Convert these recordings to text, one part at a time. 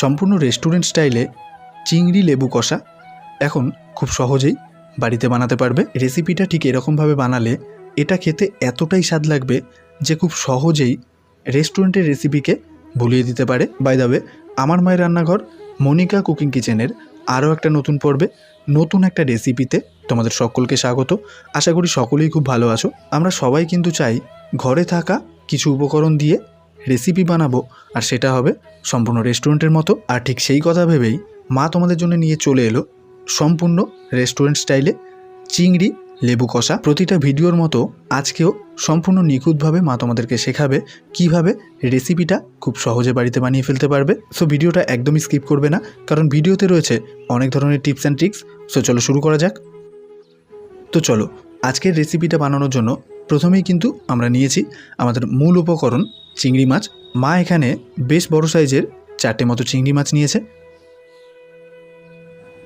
সম্পূর্ণ রেস্টুরেন্ট স্টাইলে চিংড়ি লেবু কষা এখন খুব সহজেই বাড়িতে বানাতে পারবে। রেসিপিটা ঠিক এরকমভাবে বানালে এটা খেতে এতটাই স্বাদ লাগবে যে খুব সহজেই রেস্টুরেন্টের রেসিপিকে ভুলিয়ে দিতে পারে। বাই দাবে আমার মায়ের রান্নাঘর মনিকা কুকিং কিচেনের আরও একটা নতুন পর্বে, নতুন একটা রেসিপিতে তোমাদের সকলকে স্বাগত। আশা করি সকলেই খুব ভালো আছো। আমরা সবাই কিন্তু চাই ঘরে থাকা কিছু উপকরণ দিয়ে রেসিপি বানাবো, আর সেটা হবে সম্পূর্ণ রেস্টুরেন্টের মতো। আর ঠিক সেই কথা ভেবেই মা তোমাদের জন্য নিয়ে চলে এলো সম্পূর্ণ রেস্টুরেন্ট স্টাইলে চিংড়ি, লেবু কষা, প্রতিটা ভিডিওর মতো আজকেও সম্পূর্ণ নিখুঁতভাবে মা তোমাদেরকে শেখাবে কীভাবে রেসিপিটা খুব সহজে বাড়িতে বানিয়ে ফেলতে পারবে। সো ভিডিওটা একদমই স্কিপ করবে না, কারণ ভিডিওতে রয়েছে অনেক ধরনের টিপস অ্যান্ড ট্রিক্স সো চলো শুরু করা যাক। তো চলো আজকের রেসিপিটা বানানোর জন্য প্রথমেই কিন্তু আমরা নিয়েছি আমাদের মূল উপকরণ চিংড়ি মাছ। মা এখানে বেশ বড় সাইজের চারটে মতো চিংড়ি মাছ নিয়েছে।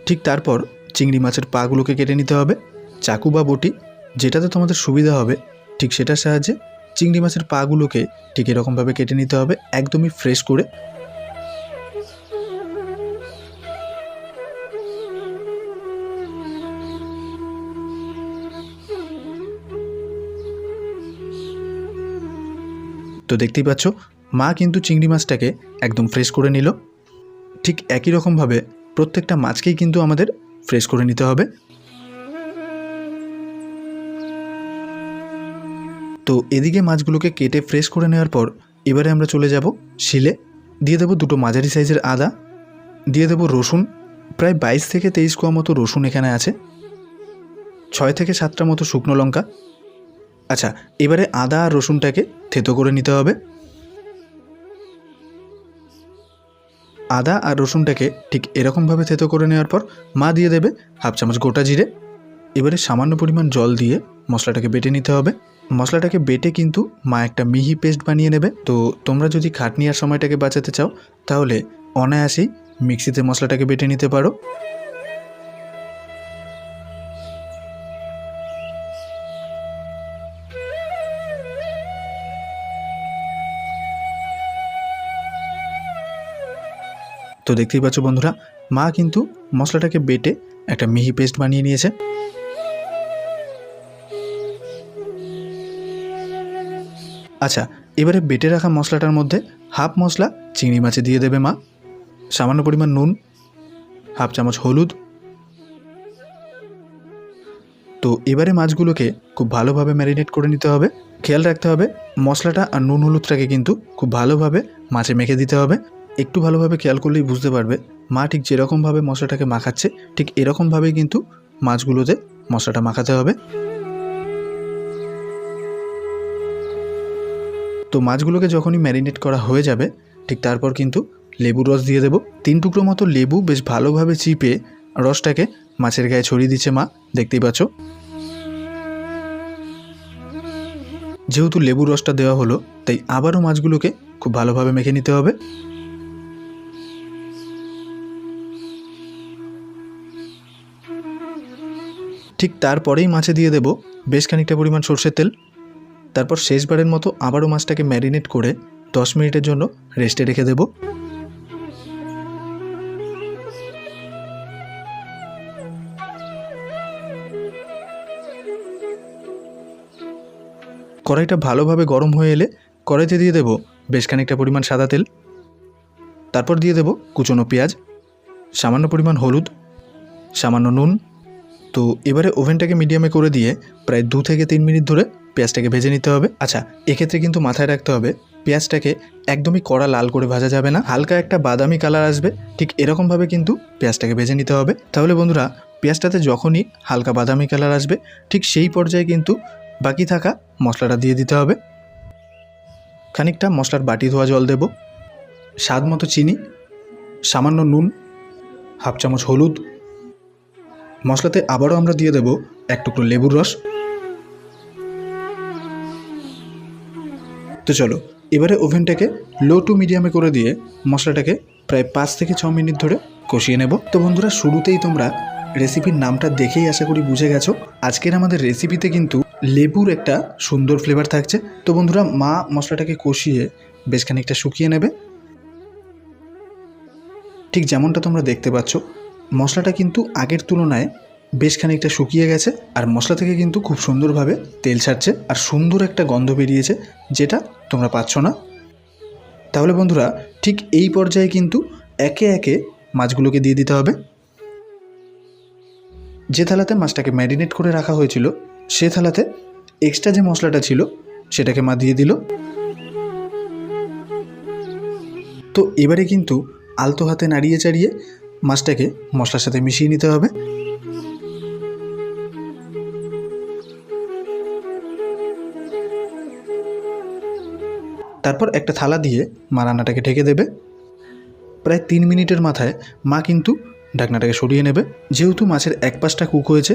ঠিক তারপর চিংড়ি মাছের পাগুলোকে কেটে নিতে হবে। চাকু বা বটি যেটাতে তোমাদের সুবিধা হবে ঠিক সেটার সাহায্যে চিংড়ি মাছের পাগুলোকে ঠিক এরকমভাবে কেটে নিতে হবে একদমই ফ্রেশ করে। তো দেখতেই পাচ্ছ, মা কিন্তু চিংড়ি মাছটাকে একদম ফ্রেশ করে নিল। ঠিক একই রকমভাবে প্রত্যেকটা মাছকেই কিন্তু আমাদের ফ্রেশ করে নিতে হবে। তো এদিকে মাছগুলোকে কেটে ফ্রেশ করে নেওয়ার পর এবারে আমরা চলে যাব শিলে। দিয়ে দেবো দুটো মাঝারি সাইজের আদা। দিয়ে দেবো রসুন। প্রায় বাইশ থেকে তেইশ কোয়া মতো রসুন এখানে আছে। ছয় থেকে সাতটা মতো শুকনো লঙ্কা। আচ্ছা এবারে আদা আর রসুনটাকে থেতো করে নিতে হবে। আদা আর রসুনটাকে ঠিক এরকমভাবে থেতো করে নেওয়ার পর মা দিয়ে দেবে হাফ চামচ গোটা জিরে। এবারে সামান্য পরিমাণ জল দিয়ে মশলাটাকে বেটে নিতে হবে। মশলাটাকে বেটে কিন্তু মা একটা মিহি পেস্ট বানিয়ে নেবে। তো তোমরা যদি খাটনি আর সময়টাকে বাঁচাতে চাও, তাহলে অনায়াসেই মিক্সিতে মশলাটাকে বেটে নিতে পারো। তো দেখতেই পাচ্ছ বন্ধুরা, মা কিন্তু মশলাটাকে বেটে একটা মিহি পেস্ট বানিয়ে নিয়েছে। আচ্ছা এবারে বেটে রাখা মশলাটার মধ্যে হাফ মশলা চিংড়ি মাছে দিয়ে দেবে মা। সামান্য পরিমাণ নুন, হাফ চামচ হলুদ। তো এবারে মাছগুলোকে খুব ভালোভাবে ম্যারিনেট করে নিতে হবে। খেয়াল রাখতে হবে, মশলাটা আর নুন হলুদটাকে কিন্তু খুব ভালোভাবে মাছে মেখে দিতে হবে। একটু ভালোভাবে খেয়াল করলেই বুঝতে পারবে মা ঠিক যেরকমভাবে মশলাটাকে মাখাচ্ছে, ঠিক এরকমভাবেই কিন্তু মাছগুলোতে মশলাটা মাখাতে হবে। তো মাছগুলোকে যখনই ম্যারিনেট করা হয়ে যাবে, ঠিক তারপর কিন্তু লেবুর রস দিয়ে দেবো। তিন টুকরো মতো লেবু বেশ ভালোভাবে চিপে রসটাকে মাছের গায়ে ছড়িয়ে দিচ্ছে মা, দেখতেই পাচ্ছ। যেহেতু লেবুর রসটা দেওয়া হলো, তাই আবারও মাছগুলোকে খুব ভালোভাবে মেখে নিতে হবে। ঠিক তারপরেই মাছে দিয়ে দেব বেশ খানিকটা পরিমাণ সর্ষের তেল। তারপর শেষবারের মতো আবারও মাছটাকে ম্যারিনেট করে দশ মিনিটের জন্য রেস্টে রেখে দেব। কড়াইটা ভালোভাবে গরম হয়ে এলে কড়াইতে দিয়ে দেব বেশ খানিকটা পরিমাণ সাদা তেল। তারপর দিয়ে দেব কুচনো পেঁয়াজ, সামান্য পরিমাণ হলুদ, সামান্য নুন তো এবারে ওভেনটাকে মিডিয়ামে করে দিয়ে প্রায় দু থেকে তিন মিনিট ধরে পেঁয়াজটাকে ভেজে নিতে হবে। আচ্ছা এক্ষেত্রে কিন্তু মাথায় রাখতে হবে, পেঁয়াজটাকে একদমই কড়া লাল করে ভাজা যাবে না। হালকা একটা বাদামি কালার আসবে, ঠিক এরকমভাবে কিন্তু পেঁয়াজটাকে ভেজে নিতে হবে। তাহলে বন্ধুরা, পেঁয়াজটাতে যখনই হালকা বাদামি কালার আসবে, ঠিক সেই পর্যায়ে কিন্তু বাকি থাকা মশলাটা দিয়ে দিতে হবে। খানিকটা মশলার বাটি ধোয়া জল দেব, স্বাদ মতো চিনি, সামান্য নুন, হাফ চামচ হলুদ মশলাতে আবারও আমরা দিয়ে দেব এক টুকরো লেবুর রস। তো চলো, এবারে ওভেনটাকে লো টু মিডিয়ামে করে দিয়ে মশলাটাকে প্রায় পাঁচ থেকে ছ মিনিট ধরে কষিয়ে নেব। তো বন্ধুরা, শুরুতেই তোমরা রেসিপির নামটা দেখেই আশা করি বুঝে গেছো। আজকের আমাদের রেসিপিতে কিন্তু লেবুর একটা সুন্দর ফ্লেভার থাকছে। তো বন্ধুরা, মা মশলাটাকে কষিয়ে বেশ খানিকটা শুকিয়ে নেবে। ঠিক যেমনটা তোমরা দেখতে পাচ্ছ মশলাটা কিন্তু আগের তুলনায় বেশ খানিকটা শুকিয়ে গেছে আর মশলা থেকে কিন্তু খুব সুন্দরভাবে তেল ছাড়ছে আর সুন্দর একটা গন্ধ বেরিয়েছে যেটা তোমরা পাচ্ছ না। তাহলে বন্ধুরা, ঠিক এই পর্যায়ে কিন্তু একে একে মাছগুলোকে দিয়ে দিতে হবে। যে থালাতে মাছটাকে ম্যারিনেট করে রাখা হয়েছিল, সে থালাতে এক্সট্রা যে মশলাটা ছিল, সেটাকে মা দিয়ে দিল। তো এবারে কিন্তু আলতো হাতে নাড়িয়ে চাড়িয়ে মাছটাকে মশলার সাথে মিশিয়ে নিতে হবে। তারপর একটা থালা দিয়ে মা রান্নাটাকে ঢেকে দেবে। প্রায় তিন মিনিটের মাথায় মা কিন্তু ঢাকনাটাকে সরিয়ে নেবে। যেহেতু মাছের এক পাশটা কুক হয়েছে,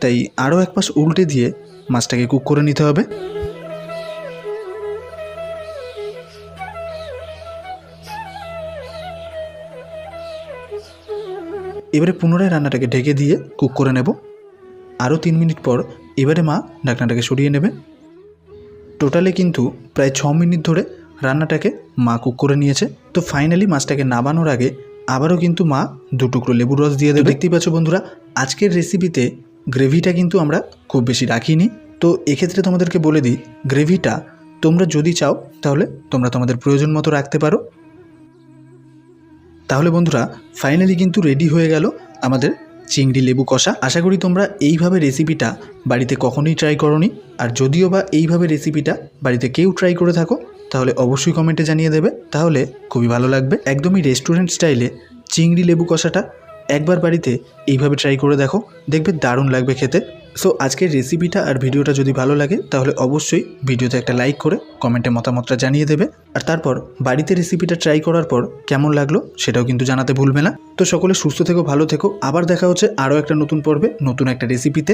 তাই আরও এক পাশ উল্টে দিয়ে মাছটাকে কুক করে নিতে হবে। এবারে পুনরায় রান্নাটাকে ঢেকে দিয়ে কুক করে নেব। আরও তিন মিনিট পর এবারে মা ঢাকনাটাকে সরিয়ে নেবে। টোটালে কিন্তু প্রায় ছ মিনিট ধরে রান্নাটাকে মা কুক করে নিয়েছে। তো ফাইনালি মাছটাকে নাবানোর আগে আবারও কিন্তু মা দু টুকরো লেবুর রস দিয়ে দেবে। দেখতেই পাচ্ছ বন্ধুরা আজকের রেসিপিতে গ্রেভিটা কিন্তু আমরা খুব বেশি রাখিনি। তো এক্ষেত্রে তোমাদেরকে বলে দিই গ্রেভিটা তোমরা যদি চাও তাহলে তোমরা তোমাদের প্রয়োজন মতো রাখতে পারো। তাহলে বন্ধুরা ফাইনালি কিন্তু রেডি হয়ে গেল আমাদের চিংড়ি লেবু কষা। আশা করি তোমরা এইভাবে রেসিপিটা বাড়িতে কখনোই ট্রাই করনি। আর যদিও বা এইভাবে রেসিপিটা বাড়িতে কেউ ট্রাই করে থাকো, তাহলে অবশ্যই কমেন্টে জানিয়ে দেবে। তাহলে খুবই ভালো লাগবে। একদমই রেস্টুরেন্ট স্টাইলে চিংড়ি লেবু কষাটা একবার বাড়িতে এইভাবে ট্রাই করে দেখো। দেখবে দারুণ লাগবে খেতে। সো আজকের রেসিপিটা আর ভিডিওটা যদি ভালো লাগে, তাহলে অবশ্যই ভিডিওতে একটা লাইক করে কমেন্টে মতামতটা জানিয়ে দেবে। আর তারপর বাড়িতে রেসিপিটা ট্রাই করার পর কেমন লাগল সেটাও কিন্তু জানাতে ভুলবে না। তো সকলে সুস্থ থেকো, ভালো থেকো। আবার দেখা হচ্ছে আরও একটা নতুন পর্বে, নতুন একটা রেসিপিতে